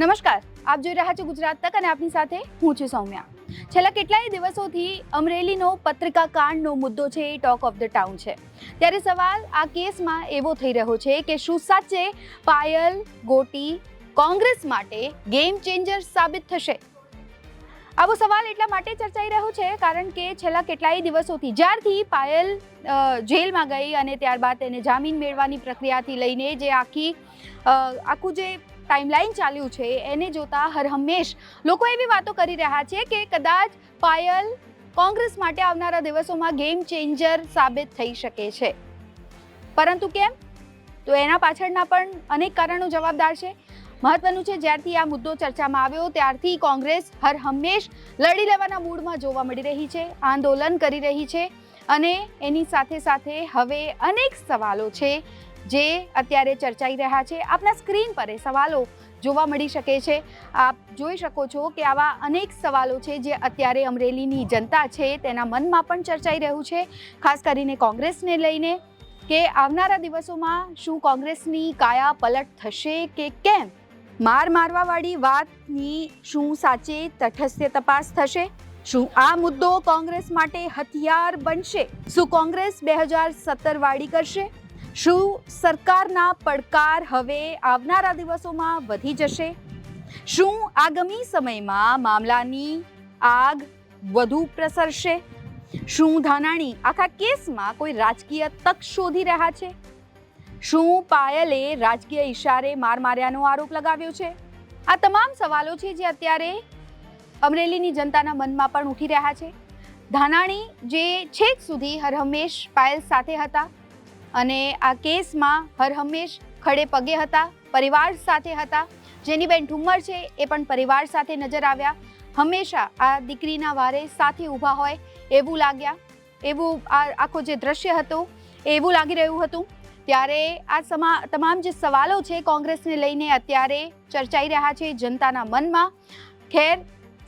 નમસ્કાર. આપ જોઈ રહ્યા છો ગુજરાત તક અને આપની સાથે હું છું સૌમ્યા. છેલ્લા કેટલાય દિવસોથી અમરેલીનો પત્રિકા કાંડનો મુદ્દો છે, એ ટોક ઓફ ધ ટાઉન છે. ત્યારે સવાલ આ કેસમાં એવો થઈ રહ્યો છે કે શું સાચે પાયલ, ગોટી કોંગ્રેસ માટે ગેમ ચેન્જર સાબિત થશે? આવો સવાલ એટલા માટે ચર્ચાઈ રહ્યો છે કારણ કે છેલ્લા કેટલાય દિવસોથી જ્યારથી પાયલ જેલમાં ગઈ અને ત્યારબાદ તેને જામીન મેળવવાની પ્રક્રિયાથી લઈને જે આખી આખું જે ટાઈમલાઈન ચાલ્યું છે, એને જોતા હરહંમેશ લોકો એવી વાતો કરી રહ્યા છે કે કદાચ પાયલ કોંગ્રેસ માટે આવનારા દિવસોમાં ગેમ ચેન્જર સાબિત થઈ શકે છે. પરંતુ કેમ? તો એના પાછળના પણ અનેક કારણો જવાબદાર છે. મહત્વનું છે, જ્યારથી આ મુદ્દો ચર્ચામાં આવ્યો, ત્યારથી કોંગ્રેસ હર હંમેશ લડી લેવાના મૂડમાં જોવા મળી રહી છે, આંદોલન કરી રહી છે અને એની સાથે સાથે હવે અનેક સવાલો છે જે અત્યારે ચર્ચાઈ રહ્યા છે. આપના સ્ક્રીન પર એ સવાલો જોવા મળી શકે છે. આપ જોઈ શકો છો કે આવા અનેક સવાલો છે જે અત્યારે અમરેલીની જનતા છે તેના મનમાં પણ ચર્ચાઈ રહ્યું છે. ખાસ કરીને કોંગ્રેસને લઈને કે આવનારા દિવસોમાં શું કોંગ્રેસની કાયા પલટ થશે કે કેમ? માર મારવાવાળી વાતની શું સાચે તટસ્થ તપાસ થશે? શું આ મુદ્દો કોંગ્રેસ માટે હથિયાર બનશે? શું કોંગ્રેસ બે હજાર સત્તર વાળી કરશે? શું સરકારના પડકાર હવે આવનારા દિવસોમાં વધી જશે? શું આગામી સમયમાં મામલાની આગ વધુ પ્રસરશે? શું ધાનાણી આખા કેસમાં કોઈ રાજકીય તક શોધી રહ્યા છે? શું પાયલે રાજકીય ઈશારે માર માર્યાનો આરોપ લગાવ્યો છે? આ તમામ સવાલો છે જે અત્યારે અમરેલીની જનતાના મનમાં પણ ઉઠી રહ્યા છે. ધાનાણી જે છેક સુધી હર હંમેશ પાયલ સાથે હતા. અને આ કેસમાં હરહંમેશ ખડે પગે હતા, પરિવાર સાથે હતા. જેની બેન ઠુમ્મર છે એ પણ પરિવાર સાથે નજર આવ્યા. હંમેશા આ દીકરીના વારે સાથે ઊભા હોય એવું લાગ્યા. એવું આ આખો જે દ્રશ્ય હતો એવું લાગી રહ્યું હતું. ત્યારે આ સમા તમામ જે સવાલો છે કોંગ્રેસને લઈને અત્યારે ચર્ચાઈ રહ્યા છે જનતાના મનમાં. ખેર,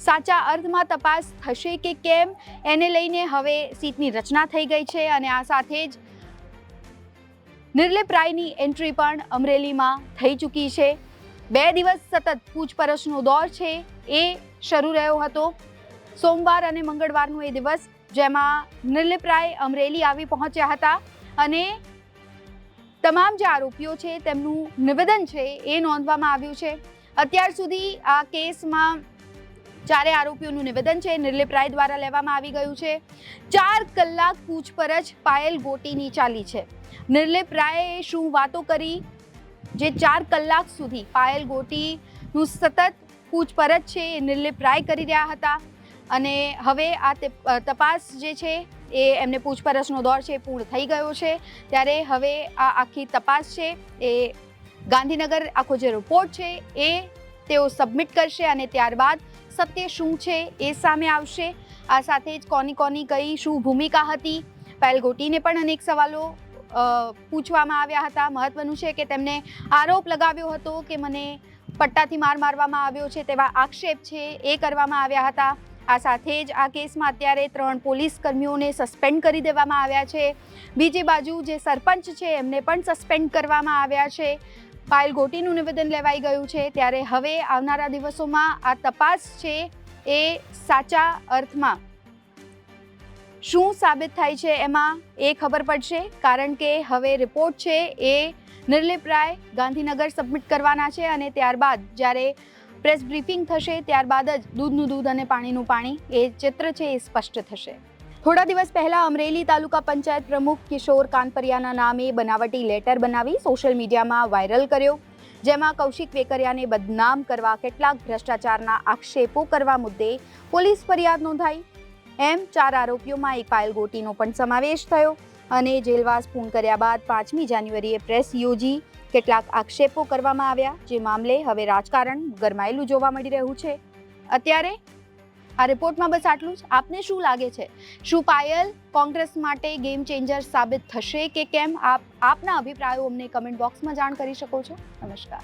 સાચા અર્થમાં તપાસ થશે કે કેમ? એને લઈને હવે સીટની રચના થઈ ગઈ છે અને આ સાથે જ નિર્લિપ રાયની એન્ટ્રી પણ અમરેલીમાં થઈ ચૂકી છે. બે દિવસ સતત પૂછપરછનો દોર છે એ શરૂ રહ્યો હતો. સોમવાર અને મંગળવારનો એ દિવસ જેમાં નિર્લેપરાય અમરેલી આવી પહોંચ્યા હતા અને તમામ જે આરોપીઓ છે તેમનું નિવેદન છે એ નોંધવામાં આવ્યું છે. અત્યાર સુધી આ કેસમાં ચારે આરોપીઓનું નિવેદન છે. નિર્લિપ રાય દ્વારા લેવામાં આવી ગયું છે. ચાર કલાક પૂછપરછ પાયલ ગોટીની ચાલી છે. નિર્લિપ રાયે શું વાતો કરી? જે ચાર કલાક સુધી પાયલ ગોટીનું સતત પૂછપરછ છે એ નિર્લિપ રાય કરી રહ્યા હતા. અને હવે આ તપાસ જે છે એ એમને પૂછપરછનો દોર છે પૂર્ણ થઈ ગયો છે. ત્યારે હવે આ આખી તપાસ છે એ ગાંધીનગર આખો જે રિપોર્ટ છે એ તેઓ સબમિટ કરશે અને ત્યારબાદ સત્ય શું છે એ સામે આવશે. આ સાથે જ કોની કોની કઈ શું ભૂમિકા હતી પાયલ ગોટીને પણ અનેક સવાલો પૂછવામાં આવ્યા હતા. મહત્વનું છે કે તેમને આરોપ લગાવ્યો હતો કે મને પટ્ટાથી માર મારવામાં આવ્યો છે તેવા આક્ષેપ છે એ કરવામાં આવ્યા હતા. આ સાથે જ આ કેસમાં અત્યારે ત્રણ પોલીસ કર્મીઓને સસ્પેન્ડ કરી દેવામાં આવ્યા છે. બીજી બાજુ જે સરપંચ છે એમને પણ સસ્પેન્ડ કરવામાં આવ્યા છે. પાયલ ગોટીનું નિવેદન લેવાઈ ગયું છે ત્યારે હવે આવનારા દિવસોમાં આ તપાસ છે એ સાચા અર્થમાં શું સાબિત થાય છે એમાં એ ખબર પડશે, કારણ કે હવે રિપોર્ટ છે એ નિર્લિપ રાય ગાંધીનગર સબમિટ કરવાના છે અને ત્યારબાદ જ્યારે પ્રેસ બ્રીફિંગ થશે, ત્યારબાદ જ દૂધનું દૂધ અને પાણીનું પાણી, એ ચિત્ર છે એ સ્પષ્ટ થશે. થોડા દિવસ પહેલા અમરેલી તાલુકા પંચાયત પ્રમુખ કિશોર કાનપરિયાના નામે બનાવટી લેટર બનાવી સોશિયલ મીડિયામાં વાયરલ કર્યો, જેમાં કૌશિક વેકરિયાને બદનામ કરવા કેટલાક ભ્રષ્ટાચારના આક્ષેપો કરવા મુદ્દે પોલીસ ફરિયાદ નોંધાઈ. એમ ચાર આરોપીઓમાં એક પાયલ ગોટીનો પણ સમાવેશ થયો અને જેલવાસ પૂર્ણ કર્યા બાદ પાંચમી જાન્યુઆરીએ પ્રેસ યોજી કેટલાક આક્ષેપો કરવામાં આવ્યા, જે મામલે હવે રાજકારણ ગરમાયેલું જોવા મળી રહ્યું છે. અત્યારે આ રિપોર્ટમાં બસ આટલું જ. આપને શું લાગે છે? શું પાયલ કોંગ્રેસ માટે ગેમ ચેન્જર સાબિત થશે કે કેમ? આપ આપના અભિપ્રાયો અમને કમેન્ટ બોક્સમાં જાણ કરી શકો છો. નમસ્કાર.